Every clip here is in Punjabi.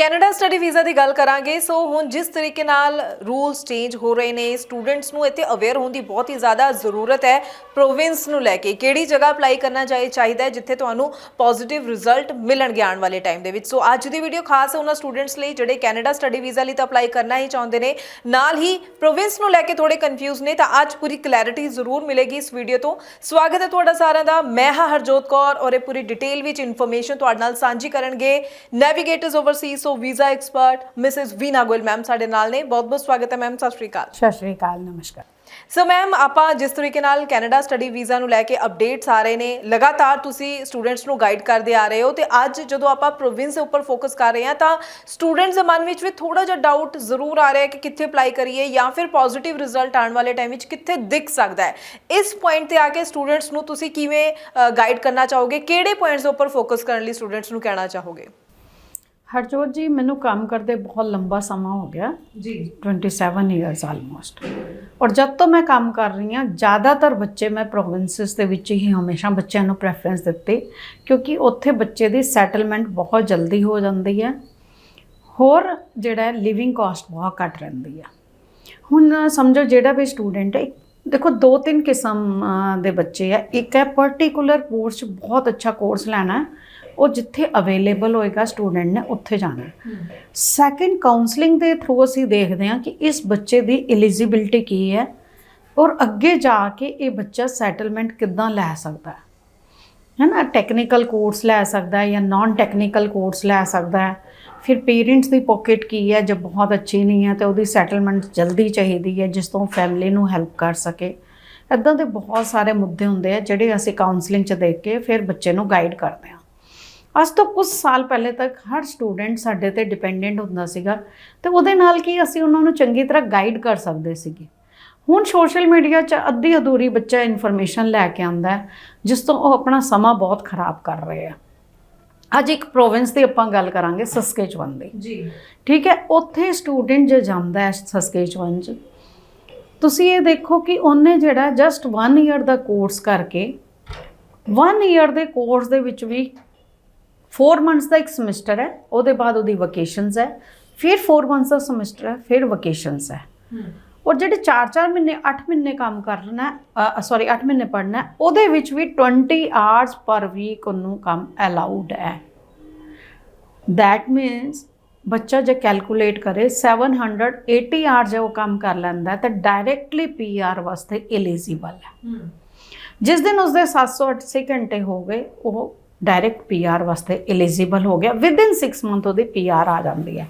ਕੈਨੇਡਾ ਸਟੱਡੀ ਵੀਜ਼ਾ ਦੀ ਗੱਲ ਕਰਾਂਗੇ, ਸੋ ਹੁਣ ਜਿਸ ਤਰੀਕੇ ਨਾਲ ਰੂਲਸ ਚੇਂਜ ਹੋ ਰਹੇ ਨੇ, ਸਟੂਡੈਂਟਸ ਨੂੰ ਇੱਥੇ ਅਵੇਅਰ ਹੋਣ ਦੀ ਬਹੁਤ ਹੀ ਜ਼ਿਆਦਾ ਜ਼ਰੂਰਤ ਹੈ, ਪ੍ਰੋਵਿੰਸ ਨੂੰ ਲੈ ਕੇ, ਕਿਹੜੀ ਜਗ੍ਹਾ ਅਪਲਾਈ ਕਰਨਾ ਚਾਹੀ ਚਾਹੀਦਾ ਹੈ, ਜਿੱਥੇ ਤੁਹਾਨੂੰ ਪੋਜ਼ਿਟਿਵ ਰਿਜ਼ਲਟ ਮਿਲਣਗੇ ਆਉਣ ਵਾਲੇ ਟਾਈਮ ਦੇ ਵਿੱਚ। ਸੋ ਅੱਜ ਦੀ ਵੀਡੀਓ ਖਾਸ ਹੈ ਉਹਨਾਂ ਸਟੂਡੈਂਟਸ ਲਈ, ਜਿਹੜੇ ਕੈਨੇਡਾ ਸਟੱਡੀ ਵੀਜ਼ਾ ਲਈ ਤਾਂ ਅਪਲਾਈ ਕਰਨਾ ਹੀ ਚਾਹੁੰਦੇ ਨੇ, ਨਾਲ ਹੀ ਪ੍ਰੋਵਿੰਸ ਨੂੰ ਲੈ ਕੇ ਥੋੜੇ ਕਨਫਿਊਜ਼ ਨੇ, ਤਾਂ ਅੱਜ ਪੂਰੀ ਕਲੈਰਿਟੀ ਜ਼ਰੂਰ ਮਿਲੇਗੀ ਇਸ ਵੀਡੀਓ ਤੋਂ। ਸਵਾਗਤ ਹੈ ਤੁਹਾਡਾ ਸਾਰਿਆਂ ਦਾ, ਮੈਂ ਹਾਂ ਹਰਜੋਤ ਕੌਰ ਔਰ ਇਹ ਪੂਰੀ ਡਿਟੇਲ ਵਿੱਚ ਇਨਫੋਰਮੇਸ਼ਨ ਤੁਹਾਡੇ ਨਾਲ ਸਾਂਝੀ ਕਰਨਗੇ navigators overseas so visa expert Mrs Veena Goyal ma'am ਸਾਡੇ ਨਾਲ ਨੇ। ਬਹੁਤ ਬਹੁਤ ਸਵਾਗਤ ਹੈ ਮੈਮ ਸਤਿ ਸ਼੍ਰੀ ਅਕਾਲ। ਸਤਿ ਸ਼੍ਰੀ ਅਕਾਲ ਨਮਸਕਾਰ। ਸੋ ਮੈਮ ਆਪਾਂ ਜਿਸ ਤਰੀਕੇ ਨਾਲ ਕੈਨੇਡਾ ਸਟੱਡੀ ਵੀਜ਼ਾ ਨੂੰ ਲੈ ਕੇ ਅਪਡੇਟਸ ਆ ਰਹੇ ਨੇ ਲਗਾਤਾਰ ਤੁਸੀਂ ਸਟੂਡੈਂਟਸ ਨੂੰ ਗਾਈਡ ਕਰਦੇ ਆ ਰਹੇ ਹੋ ਤੇ ਅੱਜ ਜਦੋਂ ਆਪਾਂ ਪ੍ਰੋਵਿੰਸ ਦੇ ਉੱਪਰ ਫੋਕਸ ਕਰ ਰਹੇ ਹਾਂ ਤਾਂ ਸਟੂਡੈਂਟਸ ਦੇ ਮਨ ਵਿੱਚ ਵੀ ਥੋੜਾ ਜਿਹਾ ਡਾਊਟ ਜ਼ਰੂਰ ਆ ਰਿਹਾ ਹੈ ਕਿ ਕਿੱਥੇ ਅਪਲਾਈ ਕਰੀਏ ਜਾਂ ਫਿਰ ਪੋਜ਼ਿਟਿਵ ਰਿਜ਼ਲਟ ਆਉਣ ਵਾਲੇ ਟਾਈਮ ਵਿੱਚ ਕਿੱਥੇ ਦਿਖ ਸਕਦਾ ਹੈ। ਇਸ ਪੁਆਇੰਟ ਤੇ ਆ ਕੇ ਸਟੂਡੈਂਟਸ ਨੂੰ ਤੁਸੀਂ ਕਿਵੇਂ ਗਾਈਡ ਕਰਨਾ ਚਾਹੋਗੇ? ਕਿਹੜੇ ਪੁਆਇੰਟਸ ਦੇ ਉੱਪਰ ਫੋਕਸ ਕਰਨ ਲਈ ਸਟੂਡੈਂਟਸ ਨੂੰ ਕਹਿਣਾ ਚਾਹੋਗੇ? ਹਰਜੋਤ ਜੀ ਮੈਨੂੰ ਕੰਮ ਕਰਦੇ ਬਹੁਤ ਲੰਬਾ ਸਮਾਂ ਹੋ ਗਿਆ। ਜੀ। 27 ਇਅਰਸ ਆਲਮੋਸਟ ਔਰ ਜਦ ਤੋਂ ਮੈਂ ਕੰਮ ਕਰ ਰਹੀ ਹਾਂ ਜ਼ਿਆਦਾਤਰ ਬੱਚੇ ਮੈਂ ਪ੍ਰੋਵਿੰਸਸ ਦੇ ਵਿੱਚ ਹੀ ਹਮੇਸ਼ਾ ਬੱਚਿਆਂ ਨੂੰ ਪ੍ਰੈਫਰੈਂਸ ਦਿੱਤੀ ਕਿਉਂਕਿ ਉੱਥੇ ਬੱਚੇ ਦੀ ਸੈਟਲਮੈਂਟ ਬਹੁਤ ਜਲਦੀ ਹੋ ਜਾਂਦੀ ਹੈ। ਹੋਰ ਜਿਹੜਾ ਲਿਵਿੰਗ ਕਾਸਟ ਬਹੁਤ ਘੱਟ ਰਹਿੰਦੀ ਹੈ। ਹੁਣ ਸਮਝੋ ਜਿਹੜਾ ਵੀ ਸਟੂਡੈਂਟ ਹੈ ਦੇਖੋ ਦੋ ਤਿੰਨ ਕਿਸਮ ਦੇ ਬੱਚੇ ਆ। ਇੱਕ ਹੈ ਪਾਰਟਿਕੂਲਰ ਕੋਰਸ ਬਹੁਤ ਅੱਛਾ ਕੋਰਸ ਲੈਣਾ ਹੈ। ਉਹ ਜਿੱਥੇ ਅਵੇਲੇਬਲ ਹੋਏਗਾ ਸਟੂਡੈਂਟ ਨੇ ਉੱਥੇ ਜਾਣਾ। ਸੈਕੰਡ ਕਾਉਂਸਲਿੰਗ ਦੇ ਥਰੂ ਅਸੀਂ ਦੇਖਦੇ ਹਾਂ ਕਿ ਇਸ ਬੱਚੇ ਦੀ ਐਲੀਜੀਬਿਲਟੀ ਕੀ ਹੈ ਔਰ ਅੱਗੇ ਜਾ ਕੇ ਇਹ ਬੱਚਾ ਸੈਟਲਮੈਂਟ ਕਿੱਦਾਂ ਲੈ ਸਕਦਾ ਹੈ। ਹੈ ਨਾ ਟੈਕਨੀਕਲ ਕੋਰਸ ਲੈ ਸਕਦਾ ਹੈ ਜਾਂ ਨਾਨ ਟੈਕਨੀਕਲ ਕੋਰਸ ਲੈ ਸਕਦਾ ਹੈ। ਫਿਰ ਪੇਰੈਂਟਸ ਦੀ ਪਾਕਟ ਕੀ ਹੈ? ਜੇ ਬਹੁਤ ਅੱਛੀ ਨਹੀਂ ਹੈ ਤੇ ਉਹਦੀ ਸੈਟਲਮੈਂਟ ਜਲਦੀ ਚਾਹੀਦੀ ਹੈ ਜਿਸ ਤੋਂ ਫੈਮਿਲੀ ਨੂੰ ਹੈਲਪ ਕਰ ਸਕੇ। ਇਦਾਂ ਦੇ ਬਹੁਤ ਸਾਰੇ ਮੁੱਦੇ ਹੁੰਦੇ ਆ ਜਿਹੜੇ ਅਸੀਂ ਕਾਉਂਸਲਿੰਗ 'ਚ ਦੇਖ ਕੇ ਫਿਰ ਬੱਚੇ ਨੂੰ ਗਾਈਡ ਕਰਦੇ ਹਾਂ। ਅੱਜ ਤੋਂ ਕੁਝ ਸਾਲ ਪਹਿਲੇ ਤੱਕ ਹਰ ਸਟੂਡੈਂਟ ਸਾਡੇ ਤੇ ਡਿਪੈਂਡੈਂਟ ਹੁੰਦਾ ਸੀਗਾ ਤੇ ਉਹਦੇ ਨਾਲ ਕੀ ਅਸੀਂ ਉਹਨਾਂ ਨੂੰ ਚੰਗੀ ਤਰ੍ਹਾਂ ਗਾਈਡ ਕਰ ਸਕਦੇ ਸੀਗੇ। ਹੁਣ ਸੋਸ਼ਲ ਮੀਡੀਆ 'ਚ ਅੱਧੀ ਅਧੂਰੀ ਬੱਚਾ ਇਨਫੋਰਮੇਸ਼ਨ ਲੈ ਕੇ ਆਉਂਦਾ ਹੈ ਜਿਸ ਤੋਂ ਉਹ ਆਪਣਾ ਸਮਾਂ ਬਹੁਤ ਖਰਾਬ ਕਰ ਰਹੇ ਆ। ਅੱਜ ਇੱਕ ਪ੍ਰੋਵਿੰਸ ਦੀ ਆਪਾਂ ਗੱਲ ਕਰਾਂਗੇ ਸਸਕੇਚਵਨ ਦੀ। ਜੀ। ਠੀਕ ਹੈ ਉੱਥੇ ਸਟੂਡੈਂਟ ਜੇ ਜਾਂਦਾ ਹੈ ਸਸਕੇਚਵਨ 'ਚ ਤੁਸੀਂ ਇਹ ਦੇਖੋ ਕਿ ਉਹਨੇ ਜਿਹੜਾ ਜਸਟ 1 ਇਅਰ ਦਾ ਕੋਰਸ ਕਰਕੇ 1 ਇਅਰ ਦੇ ਕੋਰਸ ਦੇ ਵਿੱਚ ਵੀ 4 ਮੰਥਸ ਦਾ ਇੱਕ ਸਮੈਸਟਰ ਹੈ ਉਹਦੇ ਬਾਅਦ ਉਹਦੀ ਵਕੇਸ਼ਨਸ ਹੈ ਫਿਰ 4 ਮੰਥਸ ਦਾ ਸਮੈਸਟਰ ਹੈ ਫਿਰ ਵਕੇਸ਼ਨਸ ਹੈ। ਔਰ ਜਿਹੜੇ 4-4 ਮਹੀਨੇ 8 ਮਹੀਨੇ ਕੰਮ ਕਰਨਾ ਸੌਰੀ 8 ਮਹੀਨੇ ਪੜ੍ਹਨਾ ਹੈ, ਉਹਦੇ ਵਿੱਚ ਵੀ 20 ਆਵਰਸ ਪਰ ਵੀਕ ਉਹਨੂੰ ਕੰਮ ਅਲਾਉਡ ਹੈ। That means ਬੱਚਾ ਜੇ ਕੈਲਕੂਲੇਟ ਕਰੇ 780 ਆਵਰਸ ਜੇ ਉਹ ਕੰਮ ਕਰ ਲੈਂਦਾ ਤਾਂ ਡਾਇਰੈਕਟਲੀ ਪੀਆਰ ਵਾਸਤੇ ਐਲੀਜੀਬਲ ਹੈ। ਜਿਸ ਦਿਨ ਉਸਦੇ 780 ਘੰਟੇ ਹੋ ਗਏ ਉਹ ਡਾਇਰੈਕਟ ਪੀਆਰ ਵਾਸਤੇ ਐਲੀਜੀਬਲ ਹੋ ਗਿਆ। ਵਿਦ ਇਨ 6 ਮੰਥ ਉਹਦੀ ਪੀਆਰ ਆ ਜਾਂਦੀ ਹੈ।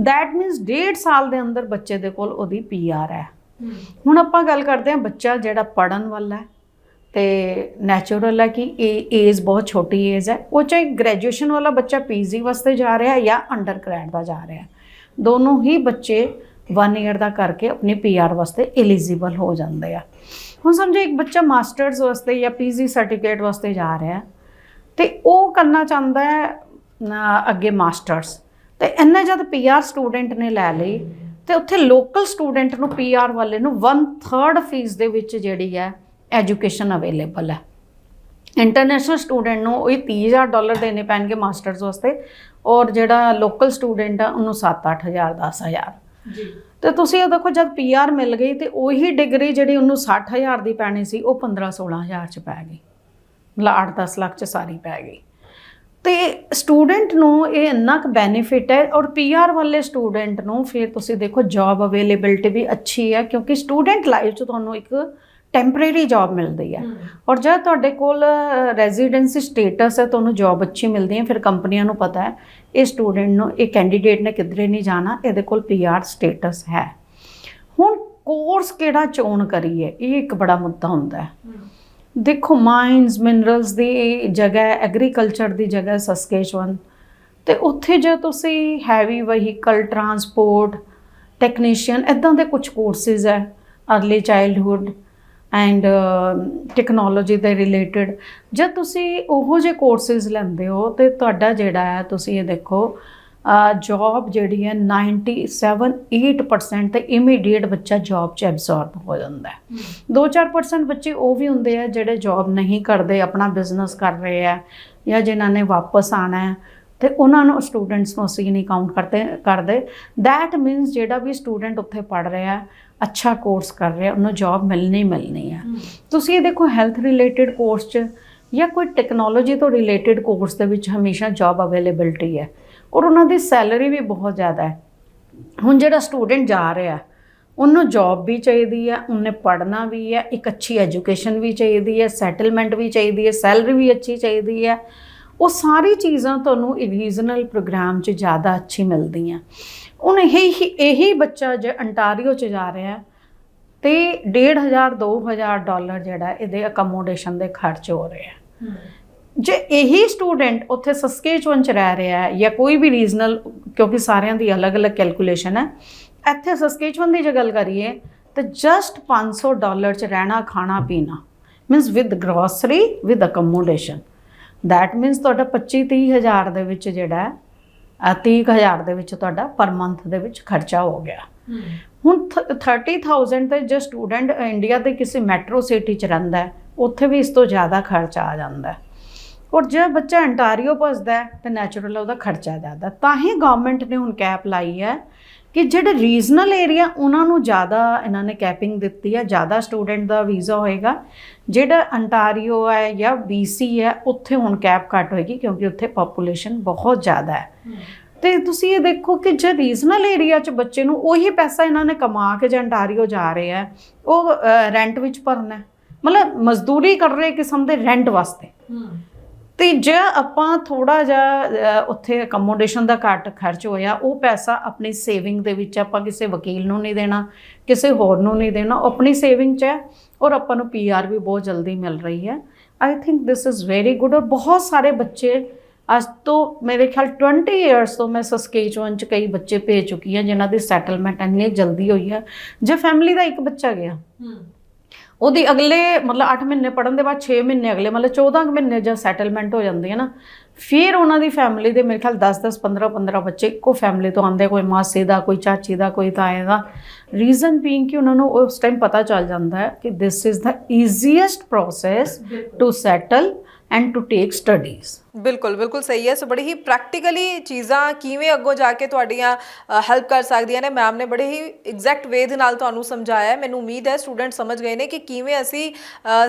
That means ਡੇਢ ਸਾਲ ਦੇ ਅੰਦਰ ਬੱਚੇ ਦੇ ਕੋਲ ਉਹਦੀ ਪੀਆਰ ਹੈ। ਹੁਣ ਆਪਾਂ ਗੱਲ ਕਰਦੇ ਹਾਂ ਬੱਚਾ ਜਿਹੜਾ ਪੜਨ ਵਾਲਾ ਹੈ ਤੇ ਨੈਚੁਰਲ ਹੈ ਕਿ ਇਹ ਏਜ ਬਹੁਤ ਛੋਟੀ ਏਜ ਹੈ। ਉਹ ਚਾਹੇ ਗ੍ਰੈਜੂਏਸ਼ਨ ਵਾਲਾ ਬੱਚਾ ਪੀਜੀ ਵਾਸਤੇ ਜਾ ਰਿਹਾ ਹੈ ਜਾਂ ਅੰਡਰ ਗ੍ਰੈਡ ਦਾ ਜਾ ਰਿਹਾ ਹੈ। ਦੋਨੋਂ ਹੀ ਬੱਚੇ 1 ਇਅਰ ਦਾ ਕਰਕੇ ਆਪਣੀ ਪੀਆਰ ਵਾਸਤੇ ਐਲੀਜੀਬਲ ਹੋ ਜਾਂਦੇ ਆ। ਹੁਣ ਸਮਝੋ ਇੱਕ ਬੱਚਾ ਮਾਸਟਰਸ ਵਾਸਤੇ ਜਾਂ ਪੀਜੀ ਸਰਟੀਫਿਕੇਟ ਵਾਸਤੇ ਜਾ ਰਿਹਾ ਹੈ। ਤੇ ਉਹ ਕਰਨਾ ਚਾਹੁੰਦਾ ਹੈ ਅੱਗੇ ਮਾਸਟਰਸ। ਤੇ ਇੰਨੇ ਜਦ ਪੀਆਰ ਸਟੂਡੈਂਟ ਨੇ ਲੈ ਲਈ ਤੇ ਉੱਥੇ ਲੋਕਲ ਸਟੂਡੈਂਟ ਨੂੰ ਪੀਆਰ ਵਾਲੇ ਨੂੰ 1/3 ਫੀਸ ਦੇ ਵਿੱਚ ਜਿਹੜੀ ਹੈ ਐਜੂਕੇਸ਼ਨ ਅਵੇਲੇਬਲ ਹੈ। ਇੰਟਰਨੈਸ਼ਨਲ ਸਟੂਡੈਂਟ ਨੂੰ ਉਹ 30000 ਡਾਲਰ ਦੇਣੇ ਪੈਣਗੇ ਮਾਸਟਰਸ ਵਾਸਤੇ ਔਰ ਜਿਹੜਾ ਲੋਕਲ ਸਟੂਡੈਂਟ ਆ ਉਹਨੂੰ 7-8000 10000 ਜੀ। ਤੇ ਤੁਸੀਂ ਇਹ ਦੇਖੋ ਜਦ ਪੀਆਰ ਮਿਲ ਗਈ ਤੇ ਉਹੀ ਡਿਗਰੀ ਜਿਹੜੀ ਉਹਨੂੰ 60000 ਦੀ ਪੈਣੀ ਸੀ ਉਹ 15-16000 ਚ ਪੈ ਗਈ। ਮਤਲਬ 8-10 ਲੱਖ ਚ ਸਾਰੀ ਪੈ ਗਈ। ਤੇ ਸਟੂਡੈਂਟ ਨੂੰ ਇਹ ਇੰਨਾ ਕੁ ਬੈਨੀਫਿਟ ਹੈ ਔਰ ਪੀਆਰ ਵਾਲੇ ਸਟੂਡੈਂਟ ਨੂੰ ਫਿਰ ਤੁਸੀਂ ਦੇਖੋ ਜੌਬ ਅਵੇਲੇਬਿਲਟੀ ਵੀ ਅੱਛੀ ਹੈ ਕਿਉਂਕਿ ਸਟੂਡੈਂਟ ਲਾਈਫ 'ਚ ਤੁਹਾਨੂੰ ਇੱਕ ਟੈਂਪਰੇਰੀ ਜੌਬ ਮਿਲਦੀ ਹੈ। ਔਰ ਜਦ ਤੁਹਾਡੇ ਕੋਲ ਰੈਜ਼ੀਡੈਂਸੀ ਸਟੇਟਸ ਹੈ ਤੁਹਾਨੂੰ ਜੌਬ ਅੱਛੀ ਮਿਲਦੀ ਹੈ ਫਿਰ ਕੰਪਨੀਆਂ ਨੂੰ ਪਤਾ ਹੈ ਇਹ ਸਟੂਡੈਂਟ ਨੂੰ ਇਹ ਕੈਂਡੀਡੇਟ ਨੇ ਕਿਧਰੇ ਨਹੀਂ ਜਾਣਾ ਇਹਦੇ ਕੋਲ ਪੀਆਰ ਸਟੇਟਸ ਹੈ। ਹੁਣ ਕੋਰਸ ਕਿਹੜਾ ਚੋਣ ਕਰੀਏ ਇਹ ਇੱਕ ਬੜਾ ਮੁੱਦਾ ਹੁੰਦਾ ਹੈ। ਦੇਖੋ ਮਾਈਨਸ ਮਿਨਰਲਸ ਦੀ ਜਗ੍ਹਾ ਐਗਰੀਕਲਚਰ ਦੀ ਜਗ੍ਹਾ ਹੈ ਸਸਕੇਚਵਨ ਤੇ ਉੱਥੇ ਜੇ ਤੁਸੀਂ ਹੈਵੀ ਵਹੀਕਲ ਟਰਾਂਸਪੋਰਟ ਟੈਕਨੀਸ਼ੀਅਨ ਇਦਾਂ ਦੇ ਕੁਝ ਕੋਰਸਿਸ ਹੈ ਅਰਲੀ ਚਾਈਲਡਹੂਡ ਐਂਡ ਟੈਕਨੋਲੋਜੀ ਦੇ ਰਿਲੇਟਡ ਜਦ ਤੁਸੀਂ ਉਹੋ ਜਿਹੇ ਕੋਰਸਿਸ ਲੈਂਦੇ ਹੋ, ਤੇ ਤੁਹਾਡਾ ਜਿਹੜਾ ਹੈ, ਤੁਸੀਂ ਇਹ ਦੇਖੋ ਜੌਬ ਜਿਹੜੀ ਹੈ 97 8% ਤੇ ਇਮੀਡੀਏਟ ਬੱਚਾ ਜੌਬ 'ਚ ਐਬਜ਼ੌਰਬ ਹੋ ਜਾਂਦਾ ਹੈ। 2-4% ਬੱਚੇ ਉਹ ਵੀ ਹੁੰਦੇ ਆ ਜਿਹੜੇ ਜੌਬ ਨਹੀਂ ਕਰਦੇ ਆਪਣਾ ਬਿਜ਼ਨਸ ਕਰ ਰਹੇ ਆ ਜਾਂ ਜਿਨ੍ਹਾਂ ਨੇ ਵਾਪਸ ਆਣਾ ਹੈ ਤੇ ਉਹਨਾਂ ਨੂੰ ਸਟੂਡੈਂਟਸ ਨੂੰ ਅਸੀਂ ਨਹੀਂ ਕਾਊਂਟ ਕਰਦੇ ਕਰਦੇ। ਦੈਟ ਮੀਨਸ ਜਿਹੜਾ ਵੀ ਸਟੂਡੈਂਟ ਉੱਥੇ ਪੜ ਰਿਹਾ ਹੈ ਅੱਛਾ ਕੋਰਸ ਕਰ ਰਿਹਾ ਉਹਨੂੰ ਜੌਬ ਮਿਲਣੀ ਮਿਲਣੀ ਹੈ। ਤੁਸੀਂ ਇਹ ਦੇਖੋ ਹੈਲਥ ਰਿਲੇਟਡ ਕੋਰਸ 'ਚ ਜਾਂ ਕੋਈ ਟੈਕਨੋਲੋਜੀ ਤੋਂ ਰਿਲੇਟਡ ਕੋਰਸ ਦੇ ਵਿੱਚ ਹਮੇਸ਼ਾ ਜੌਬ ਅਵੇਲੇਬਿਲਟੀ ਹੈ। ਔਰ ਉਹਨਾਂ ਦੀ ਸੈਲਰੀ ਵੀ ਬਹੁਤ ਜ਼ਿਆਦਾ ਹੈ। ਹੁਣ ਜਿਹੜਾ ਸਟੂਡੈਂਟ ਜਾ ਰਿਹਾ, ਉਹਨੂੰ ਜੌਬ ਵੀ ਚਾਹੀਦੀ ਹੈ, ਉਹਨੇ ਪੜ੍ਹਨਾ ਵੀ ਹੈ, ਇੱਕ ਅੱਛੀ ਐਜੂਕੇਸ਼ਨ ਵੀ ਚਾਹੀਦੀ ਹੈ, ਸੈਟਲਮੈਂਟ ਵੀ ਚਾਹੀਦੀ ਹੈ, ਸੈਲਰੀ ਵੀ ਅੱਛੀ ਚਾਹੀਦੀ ਹੈ। ਉਹ ਸਾਰੀ ਚੀਜ਼ਾਂ ਤੁਹਾਨੂੰ ਰੀਜਨਲ ਪ੍ਰੋਗਰਾਮ 'ਚ ਜ਼ਿਆਦਾ ਅੱਛੀ ਮਿਲਦੀਆਂ। ਹੁਣ ਇਹੀ ਇਹੀ ਬੱਚਾ ਜੇ ਅੰਟਾਰੀਓ 'ਚ ਜਾ ਰਿਹਾ ਹੈ ਤੇ 1500 2000 ਡਾਲਰ ਜਿਹੜਾ ਇਹਦੇ ਅਕਮੋਡੇਸ਼ਨ ਦੇ ਖਰਚ ਹੋ ਰਹੇ ਆ। ਜੇ ਇਹੀ ਸਟੂਡੈਂਟ ਉੱਥੇ ਸਸਕੇਚੁਅਨ ਚ ਰਹਿ ਰਿਹਾ ਹੈ ਜਾਂ ਕੋਈ ਵੀ ਰੀਜਨਲ ਕਿਉਂਕਿ ਸਾਰਿਆਂ ਦੀ ਅਲੱਗ-ਅਲੱਗ ਕੈਲਕੂਲੇਸ਼ਨ ਹੈ ਇੱਥੇ ਸਸਕੇਚੁਅਨ ਦੀ ਜੇ ਗੱਲ ਕਰੀਏ ਤਾਂ ਜਸਟ 500 ਡਾਲਰ ਚ ਰਹਿਣਾ ਖਾਣਾ ਪੀਣਾ means with grocery with accommodation that means ਤੁਹਾਡਾ 25 30 ਹਜ਼ਾਰ ਦੇ ਵਿੱਚ ਜਿਹੜਾ ਹੈ ਅ, 30 ਹਜ਼ਾਰ ਦੇ ਵਿੱਚ ਤੁਹਾਡਾ ਪਰ ਮੰਥ ਦੇ ਵਿੱਚ ਖਰਚਾ ਹੋ ਗਿਆ। ਹੁਣ ਥ- 30000 ਤੇ ਜੇ ਸਟੂਡੈਂਟ ਇੰਡੀਆ ਦੇ ਕਿਸੇ ਮੈਟਰੋ ਸਿਟੀ ਚ ਰਹਿੰਦਾ ਹੈ ਉੱਥੇ ਵੀ ਇਸ ਤੋਂ ਜ਼ਿਆਦਾ ਖਰਚਾ ਆ ਜਾਂਦਾ ਹੈ। ਔਰ ਜੇ ਬੱਚਾ ਅੰਟਾਰੀਓ ਭਜਦਾ ਹੈ ਤਾਂ ਨੈਚੁਰਲ ਉਹਦਾ ਖਰਚਾ ਜ਼ਿਆਦਾ। ਤਾਂ ਹੀ ਗਵਰਨਮੈਂਟ ਨੇ ਹੁਣ ਕੈਪ ਲਾਈ ਹੈ ਕਿ ਜਿਹੜੇ ਰੀਜਨਲ ਏਰੀਆ ਉਹਨਾਂ ਨੂੰ ਜ਼ਿਆਦਾ ਇਹਨਾਂ ਨੇ ਕੈਪਿੰਗ ਦਿੱਤੀ ਹੈ ਜ਼ਿਆਦਾ ਸਟੂਡੈਂਟ ਦਾ ਵੀਜ਼ਾ ਹੋਏਗਾ। ਜਿਹੜਾ ਅੰਟਾਰੀਓ ਹੈ ਜਾਂ BC ਹੈ ਉੱਥੇ ਹੁਣ ਕੈਪ ਘੱਟ ਹੋਏਗੀ ਕਿਉਂਕਿ ਉੱਥੇ ਪੋਪੂਲੇਸ਼ਨ ਬਹੁਤ ਜ਼ਿਆਦਾ ਹੈ। ਤੇ ਤੁਸੀਂ ਇਹ ਦੇਖੋ ਕਿ ਜੇ ਰੀਜਨਲ ਏਰੀਆ 'ਚ ਬੱਚੇ ਨੂੰ ਉਹੀ ਪੈਸਾ ਇਹਨਾਂ ਨੇ ਕਮਾ ਕੇ ਜੇ ਅੰਟਾਰੀਓ ਜਾ ਰਹੇ ਆ ਉਹ ਰੈਂਟ ਵਿੱਚ ਭਰਨਾ। ਮਤਲਬ ਮਜ਼ਦੂਰੀ ਕਰ ਰਹੇ ਕਿਸਮ ਦੇ ਰੈਂਟ ਵਾਸਤੇ। ਤੇ ਜੇ ਆਪਾਂ ਥੋੜਾ ਜਿਹਾ ਉੱਥੇ ਅਕਮੋਡੇਸ਼ਨ ਦਾ ਘੱਟ ਖਰਚ ਹੋਇਆ, ਉਹ ਪੈਸਾ ਆਪਣੀ ਸੇਵਿੰਗ ਦੇ ਵਿੱਚ ਆਪਾਂ ਕਿਸੇ ਵਕੀਲ ਨੂੰ ਨਹੀਂ ਦੇਣਾ, ਕਿਸੇ ਹੋਰ ਨੂੰ ਨਹੀਂ ਦੇਣਾ, ਉਹ ਆਪਣੀ ਸੇਵਿੰਗ 'ਚ ਹੈ ਔਰ ਆਪਾਂ ਨੂੰ ਪੀਆਰ ਵੀ ਬਹੁਤ ਜਲਦੀ ਮਿਲ ਰਹੀ ਹੈ। I think this is very good ਔਰ ਬਹੁਤ ਸਾਰੇ ਬੱਚੇ ਅੱਜ ਤੋਂ ਮੇਰੇ ਖਿਆਲ 20 ਇਅਰਸ ਤੋਂ ਮੈਂ ਸਸਕੇਚੁਅਨ 'ਚ ਕਈ ਬੱਚੇ ਭੇਜ ਚੁੱਕੀ ਹਾਂ, ਜਿਨ੍ਹਾਂ ਦੀ ਸੈਟਲਮੈਂਟ ਇੰਨੀ ਜਲਦੀ ਹੋਈ ਹੈ। ਜੇ ਫੈਮਿਲੀ ਦਾ ਇੱਕ ਬੱਚਾ ਗਿਆ ਉਹਦੀ ਅਗਲੇ, ਮਤਲਬ 8 ਮਹੀਨੇ ਪੜਨ ਦੇ ਬਾਅਦ 6 ਮਹੀਨੇ ਅਗਲੇ, ਮਤਲਬ 14 ਕੁ ਮਹੀਨੇ ਜਦ ਸੈਟਲਮੈਂਟ ਹੋ ਜਾਂਦੀ ਹੈ ਨਾ। ਫਿਰ ਉਹਨਾਂ ਦੀ ਫੈਮਿਲੀ ਦੇ ਮੇਰੇ ਖਿਆਲ 10 10 15 15 ਬੱਚੇ ਇੱਕੋ ਫੈਮਿਲੀ ਤੋਂ ਆਉਂਦੇ ਕੋਈ ਮਾਸੀ ਦਾ, ਕੋਈ ਚਾਚੀ ਦਾ, ਕੋਈ ਤਾਏ ਦਾ। ਰੀਜ਼ਨ ਬੀਇੰਗ ਕਿ ਉਹਨਾਂ ਨੂੰ ਉਸ ਟਾਈਮ ਪਤਾ ਚੱਲ ਜਾਂਦਾ ਹੈ ਕਿ this is the easiest process to settle and to take studies ਬਿਲਕੁਲ ਬਿਲਕੁਲ ਸਹੀ ਹੈ। ਸੋ ਬੜੀ ਹੀ ਪ੍ਰੈਕਟੀਕਲੀ ਚੀਜ਼ਾਂ ਕਿਵੇਂ ਅੱਗੋਂ ਜਾ ਕੇ ਤੁਹਾਡੀਆਂ ਹੈਲਪ ਕਰ ਸਕਦੀਆਂ ਨੇ। ਮੈਮ ਨੇ ਬੜੇ ਹੀ ਐਗਜ਼ੈਕਟ ਵੇ ਦੇ ਨਾਲ ਤੁਹਾਨੂੰ ਸਮਝਾਇਆ ਹੈ। ਮੈਨੂੰ ਉਮੀਦ ਹੈ ਸਟੂਡੈਂਟ ਸਮਝ ਗਏ ਨੇ ਕਿ ਕਿਵੇਂ ਅਸੀਂ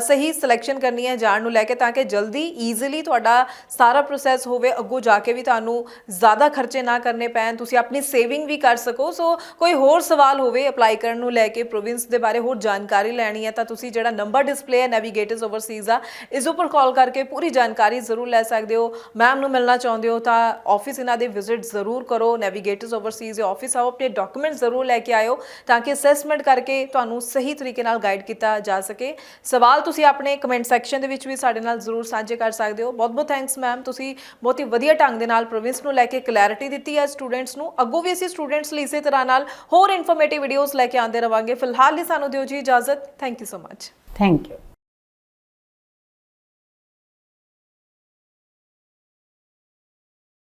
ਸਹੀ ਸਿਲੈਕਸ਼ਨ ਕਰਨੀ ਹੈ ਜਾਣ ਨੂੰ ਲੈ ਕੇ, ਤਾਂ ਕਿ ਜਲਦੀ ਈਜ਼ੀਲੀ ਤੁਹਾਡਾ ਸਾਰਾ ਪ੍ਰੋਸੈਸ ਹੋਵੇ। ਅੱਗੋਂ ਜਾ ਕੇ ਵੀ ਤੁਹਾਨੂੰ ਜ਼ਿਆਦਾ ਖਰਚੇ ਨਾ ਕਰਨੇ ਪੈਣ। ਤੁਸੀਂ ਆਪਣੀ ਸੇਵਿੰਗ ਵੀ ਕਰ ਸਕੋ। ਸੋ ਕੋਈ ਹੋਰ ਸਵਾਲ ਹੋਵੇ ਅਪਲਾਈ ਕਰਨ ਨੂੰ ਲੈ ਕੇ ਪ੍ਰੋਵਿੰਸ ਦੇ ਬਾਰੇ ਹੋਰ ਜਾਣਕਾਰੀ ਲੈਣੀ ਹੈ, ਤਾਂ ਤੁਸੀਂ ਜਿਹੜਾ ਨੰਬਰ ਡਿਸਪਲੇ ਹੈ ਨੈਵੀਗੇਟਰਸ ਓਵਰਸੀਜ਼ ਦਾ ਇਸ ਉੱਪਰ ਕਾਲ ਕਰਕੇ ਪੂਰੀ ਜਾਣਕਾਰੀ ਜ਼ਰੂਰ ਲੈ ਸਕਦੇ ਹੋ। ਮੈਮ ਨੂੰ ਮਿਲਣਾ ਚਾਹੁੰਦੇ ਹੋ ਤਾਂ ਆਫਿਸ ਇਹਨਾਂ ਦੇ ਵਿਜ਼ਿਟ ਜ਼ਰੂਰ ਕਰੋ। ਨੈਵੀਗੇਟਰਸ ਓਵਰਸੀਜ਼ ਦੇ ਆਫਿਸ ਆਓ, ਆਪਣੇ ਡਾਕੂਮੈਂਟ ਜ਼ਰੂਰ ਲੈ ਕੇ ਆਇਓ ਤਾਂ ਕਿ ਅਸੈਸਮੈਂਟ ਕਰਕੇ ਤੁਹਾਨੂੰ ਸਹੀ ਤਰੀਕੇ ਨਾਲ ਗਾਈਡ ਕੀਤਾ ਜਾ ਸਕੇ। ਸਵਾਲ ਤੁਸੀਂ ਆਪਣੇ ਕਮੈਂਟ ਸੈਕਸ਼ਨ ਦੇ ਵਿੱਚ ਵੀ ਸਾਡੇ ਨਾਲ ਜ਼ਰੂਰ ਸਾਂਝੇ ਕਰ ਸਕਦੇ ਹੋ। ਬਹੁਤ ਬਹੁਤ ਥੈਂਕਸ ਮੈਮ ਤੁਸੀਂ ਬਹੁਤ ਹੀ ਵਧੀਆ ਢੰਗ ਦੇ ਨਾਲ ਪ੍ਰੋਵਿੰਸ ਨੂੰ ਲੈ ਕੇ ਕਲੈਰਿਟੀ ਦਿੱਤੀ ਹੈ ਸਟੂਡੈਂਟਸ ਨੂੰ। ਅੱਗੋਂ ਵੀ ਅਸੀਂ ਸਟੂਡੈਂਟਸ ਲਈ ਇਸੇ ਤਰ੍ਹਾਂ ਨਾਲ ਹੋਰ ਇਨਫੋਰਮੇਟਿਵ ਵੀਡੀਓਜ਼ ਲੈ ਕੇ ਆਉਂਦੇ ਰਵਾਂਗੇ। ਫਿਲਹਾਲ ਲਈ ਸਾਨੂੰ ਦਿਓ ਜੀ ਇਜਾਜ਼ਤ। Thank you so much thank you